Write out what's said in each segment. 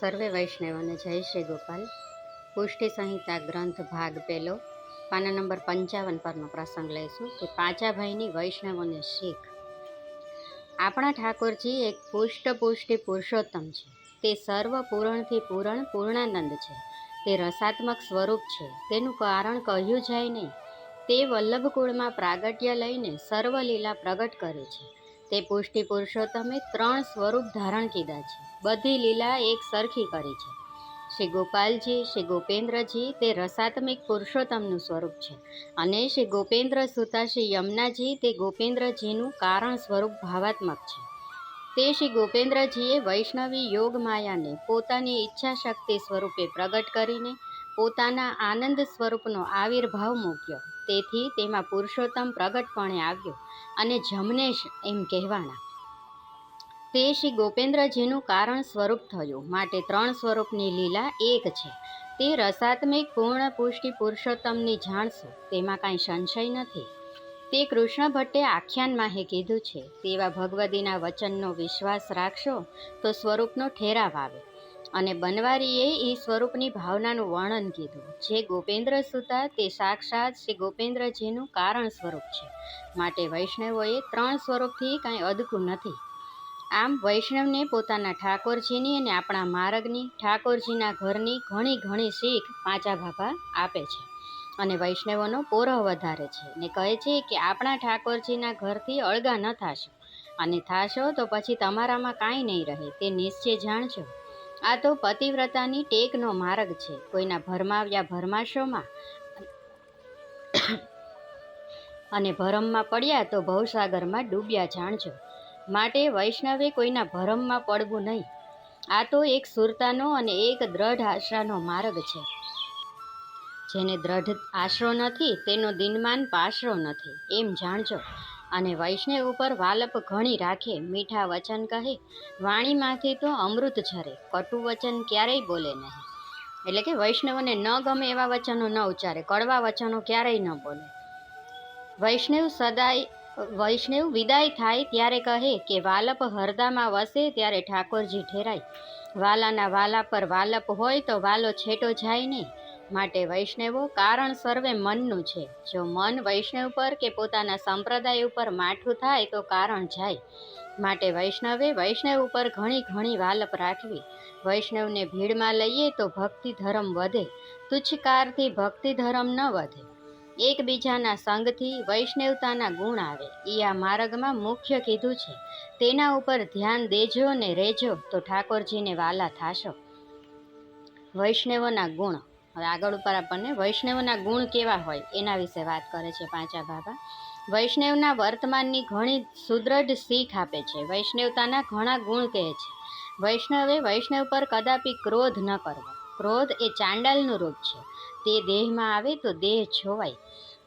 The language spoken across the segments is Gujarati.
સર્વે વૈષ્ણવોને, જય શ્રી ગોપાલ. પુષ્ટિ સંહિતા ગ્રંથ ભાગ પહેલો, પાના નંબર પંચાવન પરનો પ્રસંગ લઈશું કે પાંચાભાઈની વૈષ્ણવોને શીખ. આપણા ઠાકોરજી એક પુષ્ટ પુષ્ટિ પુરુષોત્તમ છે. તે સર્વ પૂરણથી પૂરણ, પૂર્ણાનંદ છે. તે રસાત્મક સ્વરૂપ છે. તેનું કારણ કહ્યું જાય નહીં. તે વલ્લભકુળમાં પ્રાગટ્ય લઈને સર્વ લીલા પ્રગટ કરે છે. તે પુષ્ટિ પુરુષોત્તમે ત્રણ સ્વરૂપ ધારણ કીધા છે. બધી લીલા એક સરખી કરી છે. શ્રી ગોપાલજી, શ્રી ગોપેન્દ્રજી, તે રસાત્મિક પુરુષોત્તમનું સ્વરૂપ છે. અને શ્રી ગોપેન્દ્ર સુતા શ્રી યમુનાજી, તે ગોપેન્દ્રજીનું કારણ સ્વરૂપ ભાવાત્મક છે. તે શ્રી ગોપેન્દ્રજીએ વૈષ્ણવી યોગ માયાને પોતાની ઈચ્છા શક્તિ સ્વરૂપે પ્રગટ કરીને પોતાના આનંદ સ્વરૂપનો આવિર્ભાવ મૂક્યો. તેથી તેમાં પુરુષોત્તમ પ્રગટપણે આવ્યો અને જમનેશ એમ કહેવાના. તે શ્રી ગોપેન્દ્રજીનું કારણ સ્વરૂપ થયું. માટે ત્રણ સ્વરૂપની લીલા એક છે. તે રસાત્મિક, પૂર્ણ, પુષ્ટિ, પુરુષોત્તમની જાણશો તેમાં કાંઈ સંશય નથી. તે કૃષ્ણ ભટ્ટે આખ્યાનમાં હે કીધું છે, તેવા ભગવદીના વચનનો વિશ્વાસ રાખશો, તો સ્વરૂપનો ઠેરાવ આવે. અને બનવારીએ એ સ્વરૂપની ભાવનાનું વર્ણન કીધું. જે ગોપેન્દ્ર સુતા, તે સાક્ષાત શ્રી ગોપેન્દ્રજીનું કારણ સ્વરૂપ છે. માટે વૈષ્ણવોએ ત્રણ સ્વરૂપથી કાંઈ અદકું નથી. આમ વૈષ્ણવને પોતાના ઠાકોરજીની અને આપણા માર્ગની, ઠાકોરજીના ઘરની ઘણી ઘણી શીખ પાંચા ભાભા આપે છે અને વૈષ્ણવોનો પોરહ વધારે છે ને કહે છે કે આપણા ઠાકોરજીના ઘરથી અળગા ન થાશો અને થાશો તો પછી તમારામાં કાંઈ નહીં રહે, તે નિશ્ચય જાણજો. આ તો પતિવ્રતાની ટેકનો માર્ગ છે, કોઈના ભરમાવ્યા ભરમાશોમાં અને ભરમમાં પડ્યા તો ભવસાગરમાં ડૂબ્યા જાણજો. માટે વૈષ્ણવે કોઈના ભરમમાં પડવું નહીં. આ તો એક સુરતાનો અને એક દ્રઢ આશરાનો માર્ગ છે. જેને દ્રઢ આશરો નથી, તેનો દિનમાન પાશરો નથી. એમ જાણજો. અને વૈષ્ણવ ઉપર વાલપ ઘણી રાખે, મીઠા વચન કહે, વાણીમાંથી તો અમૃત ઝરે કટુ વચન ક્યારેય બોલે નહીં. એટલે કે વૈષ્ણવને ન ગમે એવા વચનો ન ઉચ્ચારે, કડવા વચનો ક્યારેય ન બોલે. વૈષ્ણવ સદાય વૈષ્ણવ વિદાય થાય ત્યારે કહે કે વાલપ હરદામાં વસે ત્યારે ઠાકોરજી ઠેરાય. વાલાના વાલા પર વાલપ હોય તો વાલો છેટો જાય નહીં માટે વૈષ્ણવો કારણ સર્વે મનનું છે. જો મન વૈષ્ણવ પર કે પોતાના સંપ્રદાય ઉપર માઠું થાય તો કારણ જાય. માટે વૈષ્ણવે વૈષ્ણવ ઉપર ઘણી ઘણી વાલપ રાખવી. વૈષ્ણવને ભીડમાં લઈએ તો ભક્તિ ધર્મ વધે. તુચ્છકારથી ભક્તિ ધર્મ ન વધે. એકબીજાના સંગથી વૈષ્ણવતાના ગુણ આવે. એ આ માર્ગમાં મુખ્ય કીધું છે. તેના ઉપર ધ્યાન દેજો ને રહેજો, તો ઠાકોરજીને વાલા થાશો. વૈષ્ણવોના ગુણ. હવે આગળ ઉપર આપણને વૈષ્ણવના ગુણ કેવા હોય, એના વિશે વાત કરે છે પાંચા બાબા વૈષ્ણવના વર્તમાનની ઘણી સુદૃઢ શીખ આપે છે. વૈષ્ણવતાના ઘણા ગુણ કહે છે. વૈષ્ણવે વૈષ્ણવ પર કદાપી ક્રોધ ન કરવો. ક્રોધ એ ચાંડાલનું રૂપ છે. તે દેહમાં આવે તો દેહ છોવાય.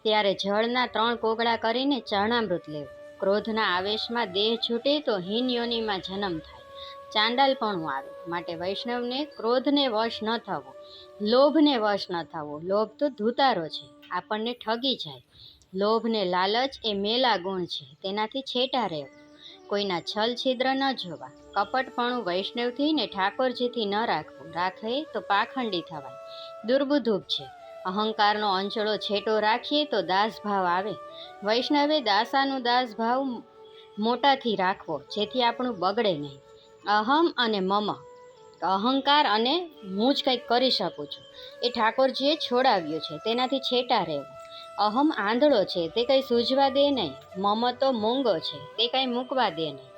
ત્યારે જળના ત્રણ કોગળા કરીને ચરણામૃત લેવું. ક્રોધના આવેશમાં દેહ છૂટે તો હીન યોનિમાં જન્મ થાય. ચાંડાલપણું આવે. માટે વૈષ્ણવને ક્રોધને વશ ન થવો. લોભને વશ ન થવો. લોભ તો ધૂતારો છે. આપણને ઠગી જાય. લોભને લાલચ એ મેલા ગુણ છે. તેનાથી છેટા રહેવું. કોઈના છલ છિદ્ર ન જોવા. કપટપણું વૈષ્ણવથી ને ઠાકોરજીથી ન રાખવું. રાખે તો પાખંડી થવાય. દુર્બુધૂપ છે. અહંકારનો અંચળો છેટો રાખીએ તો દાસભાવ આવે. વૈષ્ણવે દાસાનું દાસભાવ મોટાથી રાખવો, જેથી આપણું બગડે નહીં. અહમ અને મમ. અહંકાર અને હું જ કંઈક કરી શકું છું. એ ઠાકોરજીએ છોડાવ્યું છે. તેનાથી છેટા રહેવું. અહમ આંધળો છે, તે કંઈ સૂઝવા દે નહીં. મમ તો મૂંગો છે, તે કંઈ મૂકવા દે નહીં.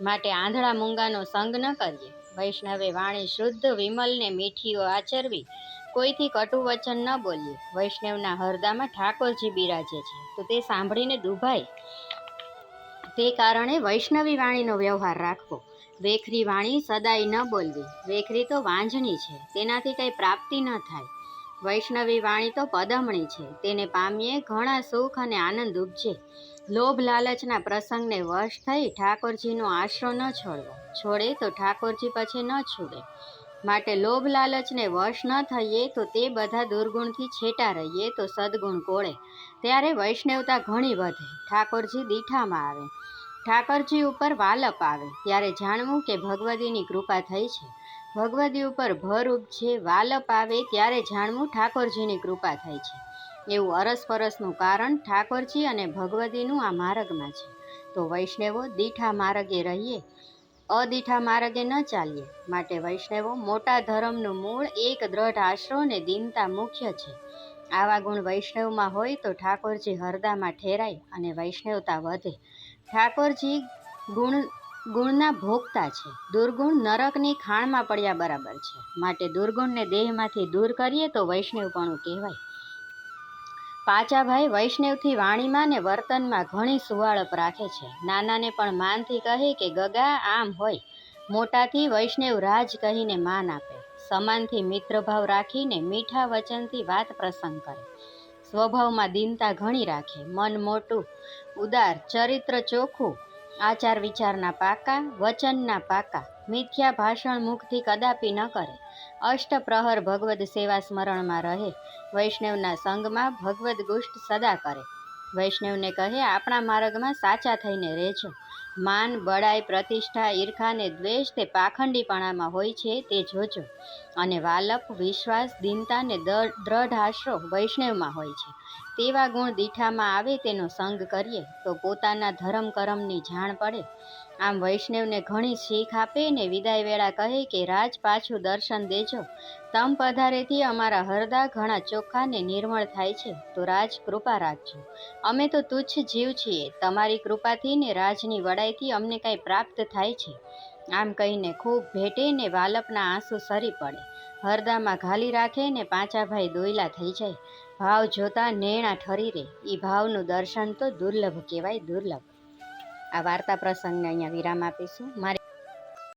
માટે આંધળા મૂંગાનો સંગ ન કરીએ. વૈષ્ણવે વાણી શુદ્ધ, વિમલને મીઠીઓ આચરવી, કોઈથી કટુ વચન ન બોલીએ. વૈષ્ણવના હરદામાં ઠાકોરજી બિરાજે છે, તો તે સાંભળીને દુભાય. તે કારણે વૈષ્ણવી વાણીનો વ્યવહાર રાખવો. વેખરી વાણી સદાય ન બોલવી. વેખરી તો વાંઝણી છે, તેનાથી કંઈ પ્રાપ્તિ ન થાય. વૈષ્ણવી વાણી તો પદમણી છે. તેને પામીએ ઘણા સુખ અને આનંદ ઉપજે. લોભ લાલચના પ્રસંગને વશ થઈ ઠાકોરજીનો આશરો ન છોડવો. છોડે તો ઠાકોરજી પછી ન છોડે માટે લોભ લાલચને વશ ન થઈએ તો તે બધા દુર્ગુણથી છેટા રહીએ તો સદગુણ કોળે. ત્યારે વૈષ્ણવતા ઘણી વધે. ઠાકોરજી દીઠામાં આવે. ઠાકોરજી ઉપર વાલપ આવે. ત્યારે જાણવું કે ભગવતીની કૃપા થઈ છે. ભગવદી ઉપર ભર ઉપજે વાલપ આવે ત્યારે જાણવું ઠાકોરજીની કૃપા થાય છે. એવું અરસપરસનું કારણ ઠાકોરજી અને ભગવદીનું આ માર્ગમાં છે. તો વૈષ્ણવો, દીઠા માર્ગે રહીએ, અદીઠા માર્ગે ન ચાલીએ. માટે વૈષ્ણવો, મોટા ધર્મનું મૂળ, એક દ્રઢ આશરો અને દીનતા મુખ્ય છે. આવા ગુણ વૈષ્ણવમાં હોય તો ઠાકોરજી હરદામાં ઠેરાય અને વૈષ્ણવતા વધે. ઠાકોરજી ગુણ ગુણના ભોગતા છે. દુર્ગુણ નરકની ખાણમાં પડ્યા બરાબર છે. માટે દુર્ગુણને દેહમાંથી દૂર કરીએ તો વૈષ્ણવપણું કહેવાય. પાચાભાઈ વૈષ્ણવથી વાણીમાં ને વર્તનમાં ઘણી સુવાળપ રાખે છે. નાનાને પણ માનથી કહે કે, ગગા, આમ હોય. મોટાથી વૈષ્ણવ રાજ કહીને માન આપે. સમાનથી મિત્રભાવ રાખીને મીઠા વચનથી વાત પ્રસંગ કરે. સ્વભાવમાં દીનતા ઘણી રાખે. મન મોટું, ઉદાર, ચરિત્ર ચોખ્ખું આચાર વિચારના પાકા, વચનના પાકા, મિથ્યા ભાષણ મુખથી કદાપી ન કરે. અષ્ટપ્રહર ભગવદ સેવા સ્મરણમાં રહે. વૈષ્ણવના સંગમાં ભગવદ ગુષ્ટ સદા કરે. વૈષ્ણવને કહે, આપણા માર્ગમાં સાચા થઈને રહેજો. માન, બળાઈ, પ્રતિષ્ઠા, ઈર્ખા ને દ્વેષ તે પાખંડીપણામાં હોય છે તે જોજો. અને વાલપ, વિશ્વાસ, દીનતા ને દર- દ્રઢ આશરો વૈષ્ણવમાં હોય છે. તેવા ગુણ દીઠામાં આવે તેનો સંગ કરીએ તો પોતાના ધર્મ કરમની જાણ પડે. આમ વૈષ્ણવને ઘણી શીખ આપે ને વિદાય વેળા કહે કે, રાજ પાછું દર્શન દેજો. તમ પધારેથી અમારા હરદા ઘણા ચોખ્ખા ને નિર્મળ થાય છે. તો રાજ કૃપા રાખજો. અમે તો તુચ્છ જીવ છીએ. તમારી કૃપાથી ને રાજની વડાઈથી અમને કાંઈ પ્રાપ્ત થાય છે. આમ કહીને ખૂબ ભેટે ને વાલપના આંસુ સરી પડે. હરદામાં ઘાલી રાખે ને પાંચા ભાઈ દોયલા થઈ જાય. ભાવ જોતા નેણા ઠરી રે. એ ભાવનું દર્શન તો દુર્લભ કહેવાય દુર્લભ. આ વાર્તા પ્રસંગને અહીંયા વિરામ આપીશું. મારી